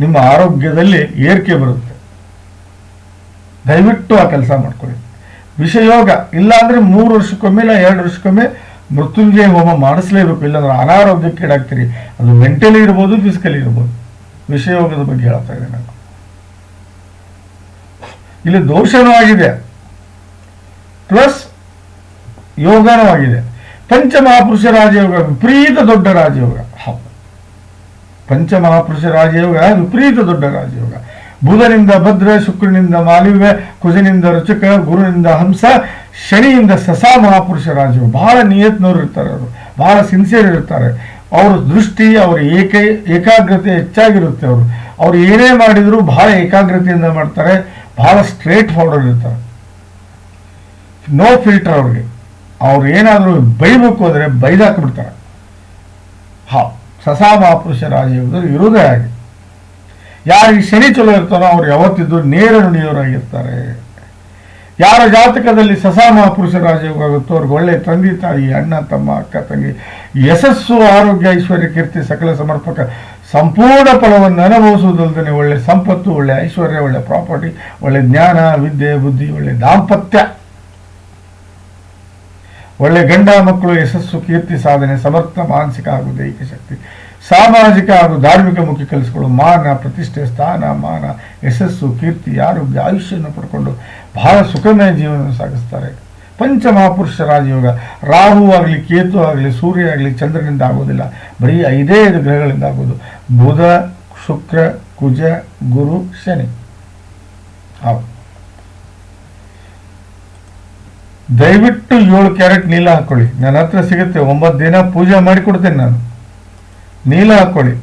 ನಿಮ್ಮ ಆರೋಗ್ಯದಲ್ಲಿ ಏರಿಕೆ ಬರುತ್ತೆ. ದಯವಿಟ್ಟು ಆ ಕೆಲಸ ಮಾಡ್ಕೊಳ್ಳಿ. ವಿಷಯೋಗ, ಇಲ್ಲಾಂದ್ರೆ ಮೂರು ವರ್ಷಕ್ಕೊಮ್ಮೆ ಇಲ್ಲ ಎರಡು ವರ್ಷಕ್ಕೊಮ್ಮೆ ಮೃತ್ಯುಂಜಯ ಹೋಮ ಮಾಡಿಸ್ಲೇಬೇಕು. ಇಲ್ಲಾಂದ್ರೆ ಅನಾರೋಗ್ಯಕ್ಕೀಡಾಗ್ತೀರಿ ಅದು ಮೆಂಟಲಿ ಇರ್ಬೋದು, ಫಿಸಿಕಲಿ ಇರ್ಬೋದು. ವಿಷಯೋಗದ ಬಗ್ಗೆ ಹೇಳ್ತಾ ಇದ್ದೀನಿ ನಾನು. ಇಲ್ಲಿ ದೋಷನೂ ಆಗಿದೆ. ಪ್ಲಸ್ ಯೋಗನೂ ಆಗಿದೆ. ಪಂಚಮಹಾಪುರುಷ ರಾಜಯೋಗ, ವಿಪರೀತ ದೊಡ್ಡ ರಾಜಯೋಗ. ಹೌದು ಪಂಚಮಹಾಪುರುಷ ರಾಜಯೋಗ, ವಿಪರೀತ ದೊಡ್ಡ ರಾಜಯೋಗ. ಬುಧನಿಂದ ಭದ್ರ, ಶುಕ್ರನಿಂದ ಮಾಲಿವ್ಯ ಕುಜನಿಂದ ರುಚಕ, ಗುರುನಿಂದ ಹಂಸ, ಶನಿಯಿಂದ ಸಸಾ ಮಹಾಪುರುಷ ರಾಜಯೋಗ. ಬಹಳ ನಿಯತ್ನವ್ರು ಇರ್ತಾರೆ ಅವರು. ಬಹಳ ಸಿನ್ಸಿಯರ್ ಇರ್ತಾರೆ. ಅವ್ರ ದೃಷ್ಟಿ, ಅವರ ಏಕ, ಏಕಾಗ್ರತೆ ಹೆಚ್ಚಾಗಿರುತ್ತೆ ಅವರು. ಅವ್ರು ಏನೇ ಮಾಡಿದರೂ ಬಹಳ ಏಕಾಗ್ರತೆಯಿಂದ ಮಾಡ್ತಾರೆ. ಬಹಳ ಸ್ಟ್ರೇಟ್ ಫಾರ್ವರ್ಡ್ ಇರ್ತಾರೆ. ನೋ ಫಿಲ್ಟರ್ ಅವ್ರಿಗೆ. ಅವ್ರು ಏನಾದರೂ ಬೈಬೇಕು ಅಂದರೆ ಬೈದಾಕ್ಬಿಡ್ತಾರೆ. ಹಾ, ಸಸಾ ಮಹಾಪುರುಷ ರಾಜಯೋಗದಲ್ಲಿ ಇರೋದೇ ಆಗಿ ಯಾರಿಗೆ ಶನಿ ಚಲೋ ಇರ್ತಾರೋ ಅವ್ರು ಯಾವತ್ತಿದ್ದು ನೇರ ನುಡಿಯವರಾಗಿರ್ತಾರೆ ಯಾರ ಜಾತಕದಲ್ಲಿ ಸಸಾ ಮಹಾಪುರುಷ ರಾಜಯೋಗ ಆಗುತ್ತೋ ಅವ್ರಿಗೆ ಒಳ್ಳೆ ತಂದೆ ತಾಯಿ, ಅಣ್ಣ, ತಮ್ಮ, ಅಕ್ಕ, ತಂಗಿ, ಯಶಸ್ಸು, ಆರೋಗ್ಯ, ಐಶ್ವರ್ಯ, ಕೀರ್ತಿ, ಸಕಲ ಸಮರ್ಪಕ ಸಂಪೂರ್ಣ ಫಲವನ್ನು ಅನುಭವಿಸುವುದಲ್ಲದೆ ಒಳ್ಳೆ ಸಂಪತ್ತು, ಒಳ್ಳೆ ಐಶ್ವರ್ಯ, ಒಳ್ಳೆ ಪ್ರಾಪರ್ಟಿ, ಒಳ್ಳೆ ಜ್ಞಾನ, ವಿದ್ಯೆ, ಬುದ್ಧಿ, ಒಳ್ಳೆ ದಾಂಪತ್ಯ. ಒಳ್ಳೆ ಗಂಡ ಮಕ್ಕಳು ಯಶಸ್ಸು, ಕೀರ್ತಿ, ಸಾಧನೆ, ಸಮರ್ಥ, ಮಾನಸಿಕ ಹಾಗೂ ದೈಹಿಕ ಶಕ್ತಿ, ಸಾಮಾಜಿಕ ಹಾಗೂ ಧಾರ್ಮಿಕ ಮುಖ್ಯ ಕೆಲಸಗಳು ಮಾನ, ಪ್ರತಿಷ್ಠೆ, ಸ್ಥಾನ, ಮಾನ, ಯಶಸ್ಸು, ಕೀರ್ತಿ, ಆರೋಗ್ಯ, ಆಯುಷ್ಯವನ್ನು ಪಡ್ಕೊಂಡು ಬಹಳ ಸುಖಮಯ ಜೀವನವನ್ನು ಸಾಗಿಸ್ತಾರೆ. ಪಂಚಮಹಾಪುರುಷ ರಾಜಯೋಗ, ರಾಹು ಆಗಲಿ, ಕೇತು ಆಗಲಿ, ಸೂರ್ಯ ಆಗಲಿ, ಚಂದ್ರನಿಂದ ಆಗೋದಿಲ್ಲ. ಬರೀ ಐದೇ ಐದು ಗ್ರಹಗಳಿಂದ ಆಗೋದು. ಬುಧ, ಶುಕ್ರ, ಕುಜ, ಗುರು, ಶನಿ. ಹೌದು. ದಯವಿಟ್ಟು ಏಳು ಕ್ಯಾರೆಟ್ ನೀಲ ಹಾಕೊಳ್ಳಿ. ನನ್ನ ಹತ್ರ ಸಿಗುತ್ತೆ. ಒಂಬತ್ತು ದಿನ ಪೂಜೆ ಮಾಡಿ ಕೊಡ್ತೇನೆ ನಾನು. ನೀಲ ಹಾಕೊಳ್ಳಿ.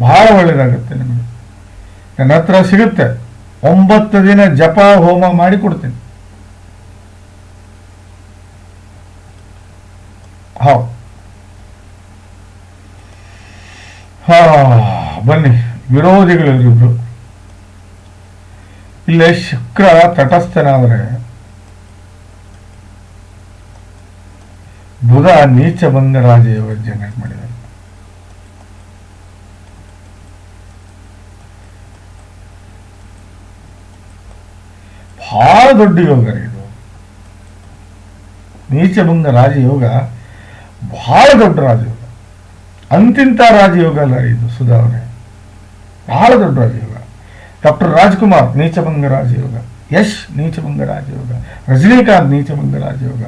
ಬಹಳ ಒಳ್ಳೆಯದಾಗುತ್ತೆ ನಿಮಗೆ. ನನ್ನ ಹತ್ರ ಸಿಗುತ್ತೆ. ಒಂಬತ್ತು ದಿನ ಜಪ, ಹೋಮ ಮಾಡಿ ಕೊಡ್ತೀನಿ ಹೌ. ಹಾ, ಬನ್ನಿ. ವಿರೋಧಿಗಳು ಇವ್ರಿಬ್ರು ಇಲ್ಲೇ ಶುಕ್ರ ತಟಸ್ಥನಾದರೆ ಬುಧ ನೀಚ ಬಂದ ರಾಜಯೋಗ ಜನರೇಟ್ ಮಾಡಿದ್ದಾರೆ. ಬಹಳ ದೊಡ್ಡ ಯೋಗ ಇದು. ನೀಚಭಂಗ ರಾಜಯೋಗ ಬಹಳ ದೊಡ್ಡ ರಾಜಯೋಗ ಅಂತಿಂತ ರಾಜಯೋಗ ಅಲ್ಲ ಇದು ಸುಧಾ ಅವರೇ ಬಹಳ ದೊಡ್ಡ ರಾಜಯೋಗ ಡಾಕ್ಟರ್ ರಾಜ್ಕುಮಾರ್ ನೀಚಭಂಗ ರಾಜಯೋಗ ಯಶ್ ನೀಚ ನೀಚಭಂಗ ರಾಜಯೋಗ ಬಂಗ ನೀಚಭಂಗ ರಾಜಯೋಗ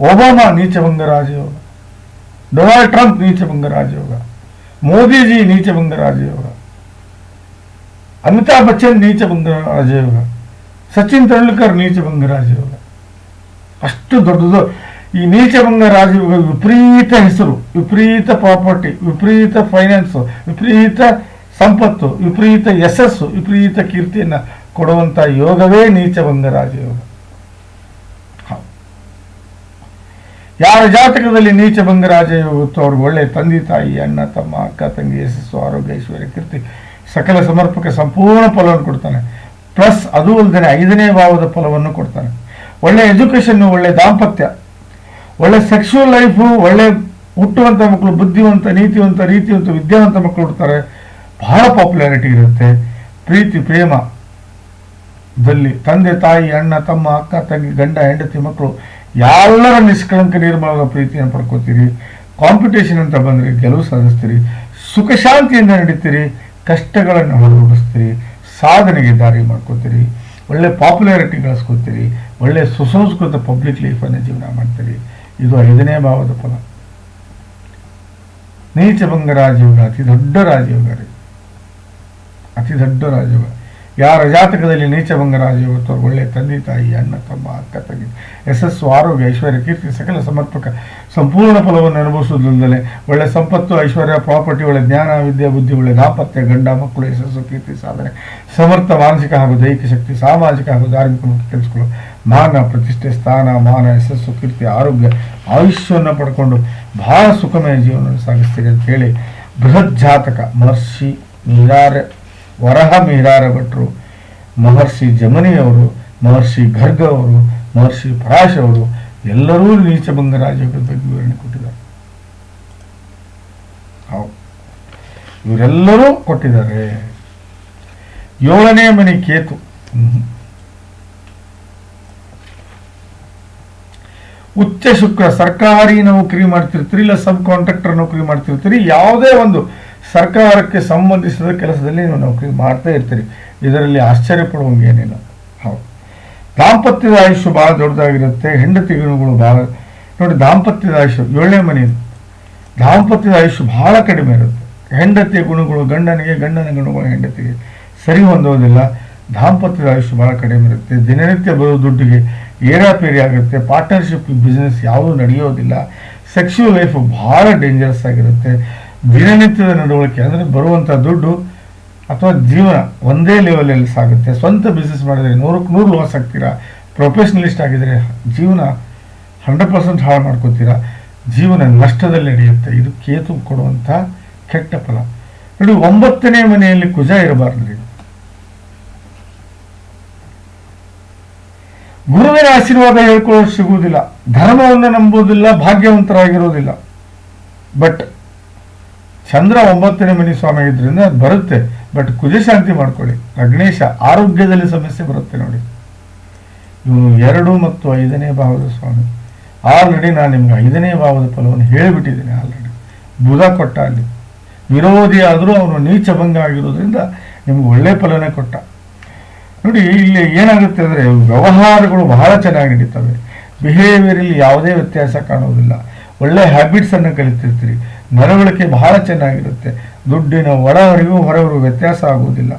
ಒಬಾಮಾ ನೀಚಭಂಗ ರಾಜಯೋಗ ಡೊನಾಲ್ಡ್ ಟ್ರಂಪ್ ನೀಚಭಂಗ ರಾಜಯೋಗ ಮೋದಿಜಿ ನೀಚಭಂಗ ರಾಜಯೋಗ ಅಮಿತಾಬ್ ಬಚ್ಚನ್ ನೀಚಭಂಗ ರಾಜಯೋಗ ಸಚಿನ್ ತೆಂಡೂಲ್ಕರ್ ನೀಚಭಂಗ ರಾಜಯೋಗ ಅಷ್ಟು ದೊಡ್ಡದು ಈ ನೀಚಭಂಗ ರಾಜಯೋಗ ವಿಪರೀತ ಹೆಸರು ವಿಪರೀತ ಪ್ರಾಪರ್ಟಿ ವಿಪರೀತ ಫೈನಾನ್ಸು ವಿಪರೀತ ಸಂಪತ್ತು ವಿಪರೀತ ಯಶಸ್ಸು ವಿಪರೀತ ಕೀರ್ತಿಯನ್ನು ಕೊಡುವಂಥ ಯೋಗವೇ ನೀಚಭಂಗ ರಾಜಯೋಗ ಹೌದು. ಯಾರ ಜಾತಕದಲ್ಲಿ ನೀಚ ಬಂಗರಾಜ ರಾಜಯೋಗತ್ತು ಅವ್ರಿಗೆ ಒಳ್ಳೆ ತಂದೆ ತಾಯಿ, ಅಣ್ಣ, ತಮ್ಮ, ಅಕ್ಕ, ತಂಗಿ, ಯಶಸ್ಸು, ಆರೋಗ್ಯ, ಐಶ್ವರ್ಯ, ಕೀರ್ತಿ, ಸಕಲ ಸಮರ್ಪಕ ಸಂಪೂರ್ಣ ಫಲವನ್ನು ಕೊಡ್ತಾನೆ. ಪ್ಲಸ್ ಅದು ಅಲ್ಲದೆ ಐದನೇ ಭಾವದ ಫಲವನ್ನು ಕೊಡ್ತಾನೆ. ಒಳ್ಳೆ ಎಜುಕೇಷನ್ನು ಒಳ್ಳೆ ದಾಂಪತ್ಯ, ಒಳ್ಳೆ ಸೆಕ್ಷುವಲ್ ಲೈಫು ಒಳ್ಳೆ ಹುಟ್ಟುವಂಥ ಮಕ್ಕಳು, ಬುದ್ಧಿವಂತ, ನೀತಿವಂತ, ರೀತಿವಂತ, ವಿದ್ಯಾವಂತ ಮಕ್ಕಳು ಹುಡ್ತಾರೆ. ಬಹಳ ಪಾಪ್ಯುಲಾರಿಟಿ ಇರುತ್ತೆ. ಪ್ರೀತಿ, ಪ್ರೇಮ, ದಲ್ಲಿ ತಂದೆ, ತಾಯಿ, ಅಣ್ಣ, ತಮ್ಮ, ಅಕ್ಕ, ತಂಗಿ, ಗಂಡ, ಹೆಂಡತಿ ಮಕ್ಕಳು ಎಲ್ಲರ ನಿಷ್ಕಳಂಕ ನಿರ್ಮಾಣದ ಪ್ರೀತಿಯನ್ನು ಪಡ್ಕೋತೀರಿ ಕಾಂಪಿಟೇಷನ್ ಅಂತ ಬಂದರೆ ಗೆಲುವು ಸಾಧಿಸ್ತೀರಿ, ಸುಖ ಶಾಂತಿಯಿಂದ ನಡೀತೀರಿ, ಕಷ್ಟಗಳನ್ನು ಹೊರಗೂಡಿಸ್ತೀರಿ, ಸಾಧನೆಗೆ ದಾರಿ ಮಾಡ್ಕೋತೀರಿ, ಒಳ್ಳೆ ಪಾಪ್ಯುಲಾರಿಟಿ ಗಳಿಸ್ಕೋತೀರಿ, ಒಳ್ಳೆ ಸುಸಂಸ್ಕೃತ ಪಬ್ಲಿಕ್ ಲೈಫನ್ನು ಜೀವನ ಮಾಡ್ತೀರಿ. ಇದು ಐದನೇ ಭಾವದ ಫಲ. ನೀಚಭಂಗ ರಾಜಯೋಗ, ಅತಿ ದೊಡ್ಡ ರಾಜಯೋಗ ಅತಿ ದೊಡ್ಡ ರಾಜಯೋಗ. ಯಾರ ಜಾತಕದಲ್ಲಿ ನೀಚ ಬಂಗರಾಜ ಇವತ್ತು ಒಳ್ಳೆ ತಂದೆ, ತಾಯಿ, ಅಣ್ಣ, ತಮ್ಮ, ಅಕ್ಕ, ತಂಗಿ. ಯಶಸ್ಸು, ಆರೋಗ್ಯ, ಐಶ್ವರ್ಯ, ಕೀರ್ತಿ, ಸಕಲ ಸಮರ್ಪಕ, ಸಂಪೂರ್ಣ ಫಲವನ್ನು ಅನುಭವಿಸುವುದಲ್ಲದೆ ಒಳ್ಳೆ ಸಂಪತ್ತು, ಐಶ್ವರ್ಯ, ಪ್ರಾಪರ್ಟಿ, ಒಳ್ಳೆ ಜ್ಞಾನ, ವಿದ್ಯೆ, ಬುದ್ಧಿ, ಒಳ್ಳೆ ದಾಂಪತ್ಯ, ಗಂಡ, ಮಕ್ಕಳು, ಯಶಸ್ಸು, ಕೀರ್ತಿ, ಸಾಧನೆ, ಸಮರ್ಥ, ಮಾನಸಿಕ ಹಾಗೂ ದೈಹಿಕ ಶಕ್ತಿ, ಸಾಮಾಜಿಕ ಹಾಗೂ ಧಾರ್ಮಿಕ ಕೆಲಸಗಳು ಮಾನ, ಪ್ರತಿಷ್ಠೆ, ಸ್ಥಾನ, ಮಾನ, ಯಶಸ್ಸು, ಕೀರ್ತಿ, ಆರೋಗ್ಯ, ಆಯುಷ್ಯವನ್ನು ಪಡ್ಕೊಂಡು ಬಹಳ ಸುಖಮಯ ಜೀವನವನ್ನು ಸಾಗಿಸ್ತೀರಿ ಅಂತ ಹೇಳಿ ಬೃಹತ್ ಜಾತಕ ಮಹರ್ಷಿ ಮೀರಾರ ವರಹ ಮೀರಾರ ಭಟ್ರು, ಮಹರ್ಷಿ ಜಮನಿಯವರು ಮಹರ್ಷಿ ಗರ್ಗ ಅವರು, ಮಹರ್ಷಿ ಪರಾಶ ಅವರು, ಎಲ್ಲರೂ ನೀಚಭಂಗ ರಾಜಗಳ ಬಗ್ಗೆ ವಿವರಣೆ ಕೊಟ್ಟಿದ್ದಾರೆ. ಇವರೆಲ್ಲರೂ ಕೊಟ್ಟಿದ್ದಾರೆ. ಏಳನೇ ಮನೆ ಕೇತು. ಉಚ್ಚ ಶುಕ್ರ ಸರ್ಕಾರಿ ನೌಕರಿ ಮಾಡ್ತಿರ್ತೀರಿ ಇಲ್ಲ ಸಬ್ ಕಾಂಟ್ರಾಕ್ಟರ್ ನೌಕರಿ ಮಾಡ್ತಿರ್ತೀರಿ, ಯಾವುದೇ ಒಂದು ಸರ್ಕಾರಕ್ಕೆ ಸಂಬಂಧಿಸಿದ ಕೆಲಸದಲ್ಲಿ ನೀವು ನೌಕರಿ ಮಾಡ್ತಾ ಇರ್ತೀರಿ. ಇದರಲ್ಲಿ ಆಶ್ಚರ್ಯ ಪಡುವಂಗೇನಿಲ್ಲ ಹೌದು. ದಾಂಪತ್ಯದ ಆಯುಷ್ಯ ಬಹಳ ದೊಡ್ಡದಾಗಿರುತ್ತೆ. ಹೆಂಡತಿ ಗುಣಗಳು ಬಹಳ, ನೋಡಿ ದಾಂಪತ್ಯದ ಆಯುಷ್ಯ, ಏಳನೇ ಮನೆ ದಾಂಪತ್ಯದ ಆಯುಷ್ಯ ಬಹಳ ಕಡಿಮೆ ಇರುತ್ತೆ. ಹೆಂಡತಿಯ ಗುಣಗಳು, ಗಂಡನಿಗೆ, ಗಂಡನ ಗುಣಗಳು, ಹೆಂಡತಿಗೆ ಸರಿ ಹೊಂದೋದಿಲ್ಲ. ದಾಂಪತ್ಯದ ಆಯುಷ್ಯ ಬಹಳ ಕಡಿಮೆ ಇರುತ್ತೆ. ದಿನನಿತ್ಯ ಬರೋ ದುಡ್ಡಿಗೆ ಏರಾಪೇರಿ ಆಗುತ್ತೆ. ಪಾರ್ಟ್ನರ್ಶಿಪ್ ಬಿಸ್ನೆಸ್ ಯಾವುದೂ ನಡೆಯೋದಿಲ್ಲ. ಸೆಕ್ಷುವಲ್ ಲೈಫ್ ಬಹಳ ಡೇಂಜರಸ್ ಆಗಿರುತ್ತೆ. ದಿನನಿತ್ಯದ ನಡವಳಿಕೆ ಅಂದರೆ ಬರುವಂಥ ದುಡ್ಡು ಅಥವಾ ಜೀವನ ಒಂದೇ ಲೆವೆಲಲ್ಲಿ ಸಾಗುತ್ತೆ. ಸ್ವಂತ ಬಿಸ್ನೆಸ್ ಮಾಡಿದರೆ ನೂರಕ್ಕೆ ನೂರು ಲಾಸ್ ಆಗ್ತೀರಾ? ಪ್ರೊಫೆಷ್ನಲಿಸ್ಟ್ ಆಗಿದರೆ ಜೀವನ ಹಂಡ್ರೆಡ್ ಪರ್ಸೆಂಟ್ ಹಾಳು ಮಾಡ್ಕೋತೀರಾ? ಜೀವನ ನಷ್ಟದಲ್ಲಿ ನಡೆಯುತ್ತೆ. ಇದು ಕೇತು ಕೊಡುವಂಥ ಕೆಟ್ಟ ಫಲ. ನೋಡಿ, ಒಂಬತ್ತನೇ ಮನೆಯಲ್ಲಿ ಕುಜ ಇರಬಾರ್ದು ಗುರುವಿನ ಆಶೀರ್ವಾದ ಹೇಳ್ಕೊಳ್ಳೋದು ಸಿಗುವುದಿಲ್ಲ. ಧರ್ಮವನ್ನು ನಂಬುವುದಿಲ್ಲ ಭಾಗ್ಯವಂತರಾಗಿರೋದಿಲ್ಲ ಬಟ್ ಚಂದ್ರ ಒಂಬತ್ತನೇ ಮನೆ ಸ್ವಾಮಿ ಇದ್ರಿಂದ ಅದು ಬರುತ್ತೆ. ಬಟ್ ಕುಜಶಾಂತಿ ಮಾಡ್ಕೊಳ್ಳಿ. ಅಗ್ನೇಶ ಆರೋಗ್ಯದಲ್ಲಿ ಸಮಸ್ಯೆ ಬರುತ್ತೆ ನೋಡಿ. ಇವು ಎರಡು ಮತ್ತು ಐದನೇ ಭಾವದ ಸ್ವಾಮಿ. ಆಲ್ರೆಡಿ ನಾನು ನಿಮ್ಗೆ ಐದನೇ ಭಾವದ ಫಲವನ್ನು ಹೇಳಿಬಿಟ್ಟಿದ್ದೀನಿ ಆಲ್ರೆಡಿ. ಬುಧ ಕೊಟ್ಟ ಅಲ್ಲಿ. ವಿರೋಧಿ ಆದರೂ ಅವನು ನೀಚ ಭಂಗ ಆಗಿರೋದ್ರಿಂದ ನಿಮ್ಗೆ ಒಳ್ಳೆ ಫಲನೇ ಕೊಟ್ಟ. ನೋಡಿ, ಇಲ್ಲಿ ಏನಾಗುತ್ತೆ ಅಂದರೆ ವ್ಯವಹಾರಗಳು ಬಹಳ ಚೆನ್ನಾಗಿ ನಡೀತವೆ. ಬಿಹೇವಿಯರಲ್ಲಿ ಯಾವುದೇ ವ್ಯತ್ಯಾಸ ಕಾಣುವುದಿಲ್ಲ. ಒಳ್ಳೆ ಹ್ಯಾಬಿಟ್ಸನ್ನು ಕಲಿತಿರ್ತೀರಿ. ನಡವಳಿಕೆ ಬಹಳ ಚೆನ್ನಾಗಿರುತ್ತೆ. ದುಡ್ಡಿನ ಒಳಹರಿವು ಹೊರಹರಿವು ವ್ಯತ್ಯಾಸ ಆಗುವುದಿಲ್ಲ.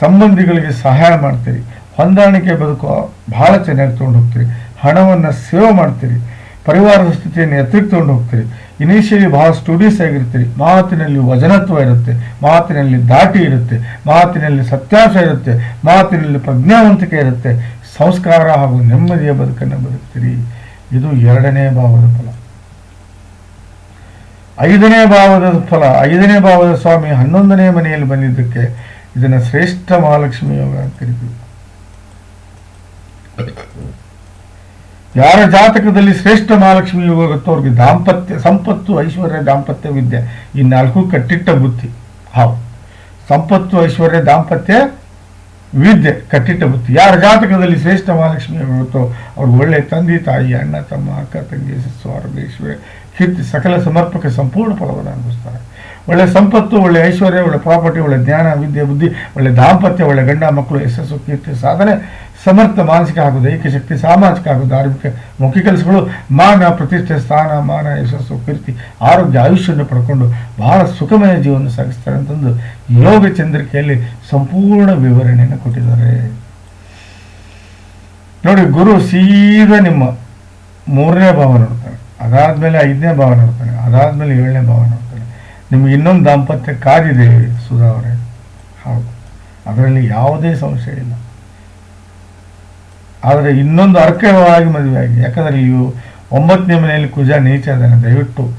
ಸಂಬಂಧಿಗಳಿಗೆ ಸಹಾಯ ಮಾಡ್ತೀರಿ. ಹೊಂದಾಣಿಕೆ ಬದುಕು ಬಹಳ ಚೆನ್ನಾಗಿ ತೊಗೊಂಡು ಹೋಗ್ತೀರಿ. ಹಣವನ್ನು ಸೇವ್ ಮಾಡ್ತೀರಿ. ಪರಿವಾರದ ಸ್ಥಿತಿಯನ್ನು ಎತ್ತಿಗೆ ತೊಗೊಂಡು ಹೋಗ್ತೀರಿ. ಇನಿಷಿಯಲಿ ಬಹಳ ಸ್ಟೂಡಿಯಸ್ ಆಗಿರ್ತೀರಿ. ಮಾತಿನಲ್ಲಿ ವಜನತ್ವ ಇರುತ್ತೆ. ಮಾತಿನಲ್ಲಿ ದಾಟಿ ಇರುತ್ತೆ. ಮಾತಿನಲ್ಲಿ ಸತ್ಯಾಂಶ ಇರುತ್ತೆ. ಮಾತಿನಲ್ಲಿ ಪ್ರಜ್ಞಾವಂತಿಕೆ ಇರುತ್ತೆ. ಸಂಸ್ಕಾರ ಹಾಗೂ ನೆಮ್ಮದಿಯ ಬದುಕನ್ನು ಬದುಕ್ತೀರಿ. ಇದು ಎರಡನೇ ಭಾವದ ಫಲ. ಐದನೇ ಭಾವದ ಫಲ, ಐದನೇ ಭಾವದ ಸ್ವಾಮಿ ಹನ್ನೊಂದನೇ ಮನೆಯಲ್ಲಿ ಬಂದಿದ್ದಕ್ಕೆ ಇದನ್ನು ಶ್ರೇಷ್ಠ ಮಹಾಲಕ್ಷ್ಮಿ ಯೋಗ ಅಂತ ಯಾರ ಜಾತಕದಲ್ಲಿ ಶ್ರೇಷ್ಠ ಮಹಾಲಕ್ಷ್ಮಿ ಯೋಗ ಗೊತ್ತೋ ಅವ್ರಿಗೆ ದಾಂಪತ್ಯ, ಸಂಪತ್ತು, ಐಶ್ವರ್ಯ, ದಾಂಪತ್ಯ ವಿದ್ಯೆ, ಈ ನಾಲ್ಕು ಕಟ್ಟಿಟ್ಟ ಬುದ್ಧಿ ಹೌದು ಸಂಪತ್ತು, ಐಶ್ವರ್ಯ, ದಾಂಪತ್ಯ ವಿದ್ಯೆ, ಕಟ್ಟಿಟ್ಟ ಬುತ್ತಿ ಯಾರ ಜಾತಕದಲ್ಲಿ ಶ್ರೇಷ್ಠ ಮಹಾಲಕ್ಷ್ಮಿ ಗೊತ್ತೋ ಅವ್ರಿಗೆ ಒಳ್ಳೆ ತಂದೆ ತಾಯಿ, ಅಣ್ಣ, ತಮ್ಮ, ಅಕ್ಕ, ತಂಗಿ ಐಶ್ವರ್ಯ ಕೀರ್ತಿ ಸಕಲ ಸಮರ್ಪಕ ಸಂಪೂರ್ಣ ಫಲವನ್ನು ಅನುಭವಿಸ್ತಾರೆ. ಒಳ್ಳೆ ಸಂಪತ್ತು, ಒಳ್ಳೆ ಐಶ್ವರ್ಯ, ಒಳ್ಳೆ ಪ್ರಾಪರ್ಟಿ, ಒಳ್ಳೆ ಜ್ಞಾನ, ವಿದ್ಯೆ, ಬುದ್ಧಿ, ಒಳ್ಳೆ ದಾಂಪತ್ಯ, ಒಳ್ಳೆ ಗಂಡ, ಮಕ್ಕಳು, ಯಶಸ್ಸು, ಕೀರ್ತಿ, ಸಾಧನೆ, ಸಮರ್ಥ, ಮಾನಸಿಕ ಹಾಗೂ ದೈಹಿಕ ಶಕ್ತಿ, ಸಾಮಾಜಿಕ ಹಾಗೂ ಧಾರ್ಮಿಕ ಮುಖ್ಯ ಕೆಲಸಗಳು, ಮಾನ, ಪ್ರತಿಷ್ಠೆ, ಸ್ಥಾನ, ಮಾನ, ಯಶಸ್ಸು, ಕೀರ್ತಿ, ಆರೋಗ್ಯ, ಆಯುಷ್ಯವನ್ನು ಪಡ್ಕೊಂಡು ಬಹಳ ಸುಖಮಯ ಜೀವನ ಸಾಗಿಸ್ತಾರೆ ಅಂತಂದು ಯೋಗ ಚಂದ್ರಿಕೆಯಲ್ಲಿ ಸಂಪೂರ್ಣ ವಿವರಣೆಯನ್ನು ಕೊಟ್ಟಿದ್ದಾರೆ. ನೋಡಿ, ಗುರು ಸೀದಾ ನಿಮ್ಮ ಮೂರನೇ ಭಾವ ನೋಡ್ತಾನೆ ಅದಾದ್ಮೇಲೆ ಐದನೇ ಭಾವ ನೋಡ್ತಾನೆ ಅದಾದ್ಮೇಲೆ ಏಳನೇ ಭಾವ ನೋಡ್ತಾನೆ ನಿಮ್ಗೆ ಇನ್ನೊಂದು ದಾಂಪತ್ಯ ಕಾದಿದೆ ಸುಧಾ ಅವರೇ. ಹೌದು. ಅದರಲ್ಲಿ ಯಾವುದೇ ಸಂಶಯ ಇಲ್ಲ. ಆದರೆ ಇನ್ನೊಂದು ಅರ್ಕವಾಗಿ ಮದುವೆ ಆಗಿದೆ. ಯಾಕಂದರೆ ಇವು ಒಂಬತ್ತನೇ ಮನೆಯಲ್ಲಿ ಕುಜ ನೀಚ ಇದ್ದಾನೆ. ದಯವಿಟ್ಟು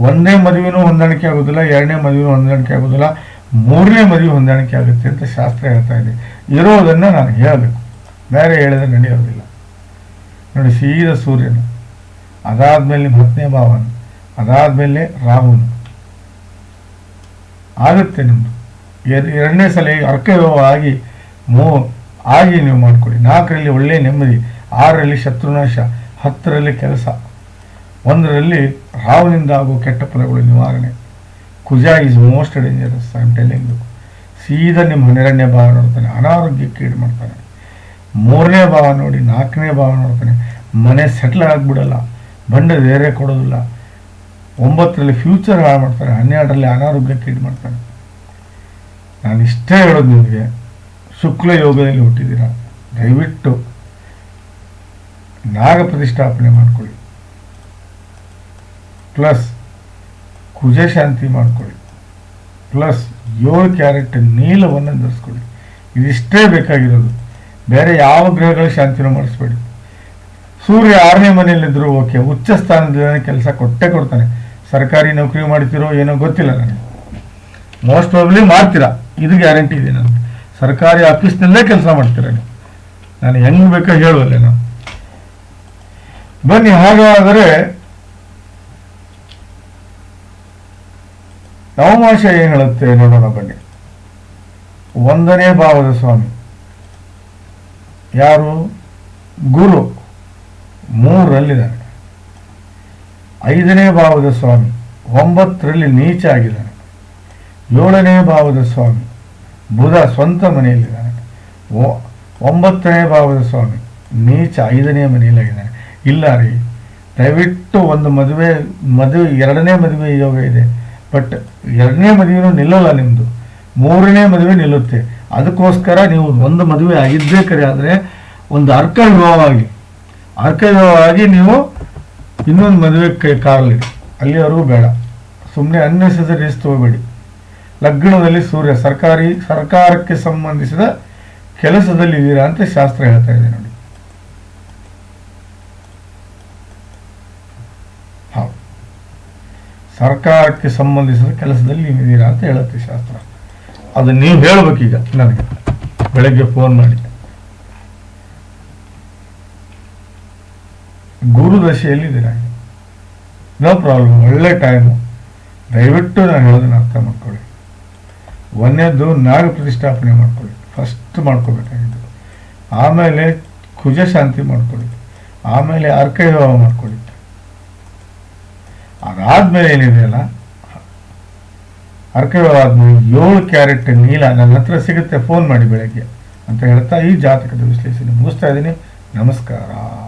ಒಂದನೇ ಮದುವೆನೂ ಹೊಂದಾಣಿಕೆ ಆಗೋದಿಲ್ಲ, ಎರಡನೇ ಮದುವೆನೂ ಹೊಂದಾಣಿಕೆ ಆಗೋದಿಲ್ಲ, ಮೂರನೇ ಮದುವೆ ಹೊಂದಾಣಿಕೆ ಆಗುತ್ತೆ ಅಂತ ಶಾಸ್ತ್ರ ಹೇಳ್ತಾ ಇದೆ. ಇರೋದನ್ನು ನಾನು ಹೇಳಬೇಕು. ಬೇರೆ ಹೇಳಿದ್ರೆ ನಡೆಯೋದಿಲ್ಲ. ನೋಡಿ, ಸೀದಾ ಸೂರ್ಯನು ಅದಾದ್ಮೇಲೆ ಹತ್ತನೇ ಭಾವನ, ಅದಾದ್ಮೇಲೆ ರಾಹುನು ಆಗುತ್ತೆ ನಿಮ್ಮದು ಎರಡನೇ ಸಲ ಅರ್ಕವ್ಯವ ಆಗಿ ಮೂ, ಆಗಿ ನೀವು ಮಾಡ್ಕೊಳ್ಳಿ. ನಾಲ್ಕರಲ್ಲಿ ಒಳ್ಳೆಯ ನೆಮ್ಮದಿ, ಆರರಲ್ಲಿ ಶತ್ರುನಾಶ, ಹತ್ತರಲ್ಲಿ ಕೆಲಸ. ಒಂದರಲ್ಲಿ ರಾಹುನಿಂದ ಆಗೋ ಕೆಟ್ಟ ಫಲಗಳು ನಿವಾರಣೆ. ಕುಜ is most dangerous I am telling ಸೀದಾ ನಿಮ್ಮ ಹನ್ನೆರಡನೇ ಭಾವ ನೋಡ್ತಾನೆ, ಅನಾರೋಗ್ಯಕ್ಕೆ ಈಡು ಮಾಡ್ತಾನೆ. ಮೂರನೇ ಭಾವ ನೋಡಿ, ನಾಲ್ಕನೇ ಭಾವ ನೋಡ್ತಾನೆ. ಮನೆ ಸೆಟ್ಲ್ ಆಗಿಬಿಡಲ್ಲ. ಬಂಡ ಬೇರೆ ಕೊಡೋದಿಲ್ಲ. ಒಂಬತ್ತರಲ್ಲಿ ಫ್ಯೂಚರ್ ಹಾಳು ಮಾಡ್ತಾರೆ, ಹನ್ನೆರಡರಲ್ಲಿ ಅನಾರೋಗ್ಯಕ್ಕೆ ಇದು ಮಾಡ್ತಾರೆ. ನಾನು ಇಷ್ಟೇ ಹೇಳೋದು ನಿಮಗೆ, ಶುಕ್ಲ ಯೋಗದಲ್ಲಿ ಹುಟ್ಟಿದ್ದೀರಾ? ದಯವಿಟ್ಟು ನಾಗ ಪ್ರತಿಷ್ಠಾಪನೆ ಮಾಡ್ಕೊಳ್ಳಿ. ಪ್ಲಸ್ ಕುಜ ಶಾಂತಿ ಮಾಡ್ಕೊಳ್ಳಿ. ಪ್ಲಸ್ ಏಳು ಕ್ಯಾರೆಟ್ ನೀಲವನ್ನು ಧರಿಸ್ಕೊಳ್ಳಿ. ಇದಿಷ್ಟೇ ಬೇಕಾಗಿರೋದು. ಬೇರೆ ಯಾವ ಗ್ರಹಗಳ ಶಾಂತಿನೂ ಮಾಡಿಸ್ಬೇಡಿ. ಸೂರ್ಯ ಆರನೇ ಮನೆಯಲ್ಲಿದ್ದರೂ ಓಕೆ, ಉಚ್ಚ ಸ್ಥಾನದಲ್ಲಿ ಕೆಲಸ ಕೊಟ್ಟೆ ಕೊಡ್ತಾನೆ ಸರ್ಕಾರಿ ನೌಕರಿ ಮಾಡ್ತಿರೋ ಏನೋ ಗೊತ್ತಿಲ್ಲ ನನಗೆ. ಮೋಸ್ಟ್ ಪ್ರಾಬ್ಲಿ ಮಾಡ್ತೀರಾ. ಇದು ಗ್ಯಾರಂಟಿ ಇದೆ ನನಗೆ. ಸರ್ಕಾರಿ ಆಫೀಸ್ನಲ್ಲೇ ಕೆಲಸ ಮಾಡ್ತೀರಾ ನಾನು ಹೆಂಗ್ ಬೇಕೋ ಹೇಳುವಲ್ಲ ನಾನು. ಬನ್ನಿ, ಹಾಗಾದರೆ ನವಮಾಶ ಏನು ಹೇಳುತ್ತೆ ನೋಡೋಣ ಬನ್ನಿ. ಒಂದನೇ ಭಾವದ ಸ್ವಾಮಿ. ಯಾರು? ಗುರು. ಮೂರರಲ್ಲಿದ್ದಾನೆ ಐದನೇ ಭಾವದ ಸ್ವಾಮಿ, ಒಂಬತ್ತರಲ್ಲಿ ನೀಚ ಆಗಿದ್ದಾನೆ. ಏಳನೇ ಭಾವದ ಸ್ವಾಮಿ, ಬುಧ ಸ್ವಂತ ಮನೆಯಲ್ಲಿದ್ದಾನೆ. ಒಂಬತ್ತನೇ ಭಾವದ ಸ್ವಾಮಿ, ನೀಚ ಐದನೇ ಮನೆಯಲ್ಲಾಗಿದ್ದಾನೆ. ಇಲ್ಲ ರೀ, ದಯವಿಟ್ಟು ಒಂದು ಮದುವೆ ಮದುವೆ, ಎರಡನೇ ಮದುವೆ ಯೋಗ ಇದೆ. ಬಟ್ ಎರಡನೇ ಮದುವೆನೂ ನಿಲ್ಲಲ್ಲ ನಿಮ್ಮದು ಮೂರನೇ ಮದುವೆ ನಿಲ್ಲುತ್ತೆ. ಅದಕ್ಕೋಸ್ಕರ ನೀವು ಒಂದು ಮದುವೆ ಆಗಿದ್ದೇ ಕರೆ ಆದರೆ ಒಂದು ಅರ್ಕ ವಿವಾಹವಾಗಿ ಅರ್ಕ ಆಗಿ ನೀವು ಇನ್ನೊಂದು ಮದುವೆ ಕೈ, ಕಾರಲಿ. ಅಲ್ಲಿವರೆಗೂ ಬೇಡ. ಸುಮ್ಮನೆ ಅನ್ನೆಸೆಸರಿ ತಗೋಬೇಡಿ ಲಗ್ನದಲ್ಲಿ ಸೂರ್ಯ ಸರ್ಕಾರಿ, ಸರ್ಕಾರಕ್ಕೆ ಸಂಬಂಧಿಸಿದ ಕೆಲಸದಲ್ಲಿ ಇದ್ದೀರಾ ಅಂತ ಶಾಸ್ತ್ರ ಹೇಳ್ತಾ ಇದೆ ನೋಡಿ. ಹೌದು. ಸರ್ಕಾರಕ್ಕೆ ಸಂಬಂಧಿಸಿದ ಕೆಲಸದಲ್ಲಿ ನೀವಿದ್ದೀರಾ ಅಂತ ಹೇಳುತ್ತೆ ಶಾಸ್ತ್ರ. ಅದು ನೀವು ಹೇಳಬೇಕೀಗ ನನಗೆ. ಬೆಳಗ್ಗೆ ಫೋನ್ ಮಾಡಿ. ಗುರು ದಶೆಯಲ್ಲಿ ಇದ್ದೀರಾ? ನೋ ಪ್ರಾಬ್ಲಮ್ ಒಳ್ಳೆ ಟೈಮು ದಯವಿಟ್ಟು ನಾನು ಹೇಳೋದನ್ನ ಅರ್ಥ ಮಾಡ್ಕೊಳ್ಳಿ. ಒಂದನೇದು ನಾಗ ಪ್ರತಿಷ್ಠಾಪನೆ ಮಾಡ್ಕೊಳ್ಳಿ. ಫಸ್ಟ್ ಮಾಡ್ಕೋಬೇಕಾಗಿದ್ದು. ಆಮೇಲೆ ಕುಜ ಶಾಂತಿ ಮಾಡ್ಕೊಳ್ಳಿ. ಆಮೇಲೆ ಅರ್ಕ ವಿವಾಹ ಮಾಡ್ಕೊಳ್ಳಿ. ಅದಾದ್ಮೇಲೆ ಏನಿದೆಯಲ್ಲ ಅರ್ಕ ವಿವಾಹ ಆದ್ಮೇಲೆ ಏಳು ಕ್ಯಾರೆಟ್ ನೀಲ ನನ್ನ ಹತ್ರ ಸಿಗುತ್ತೆ ಫೋನ್ ಮಾಡಿ ಬೆಳಗ್ಗೆ ಅಂತ ಹೇಳ್ತಾ ಈ ಜಾತಕದ ವಿಶ್ಲೇಷಣೆ ಮುಗಿಸ್ತಾ ಇದ್ದೀನಿ. ನಮಸ್ಕಾರ.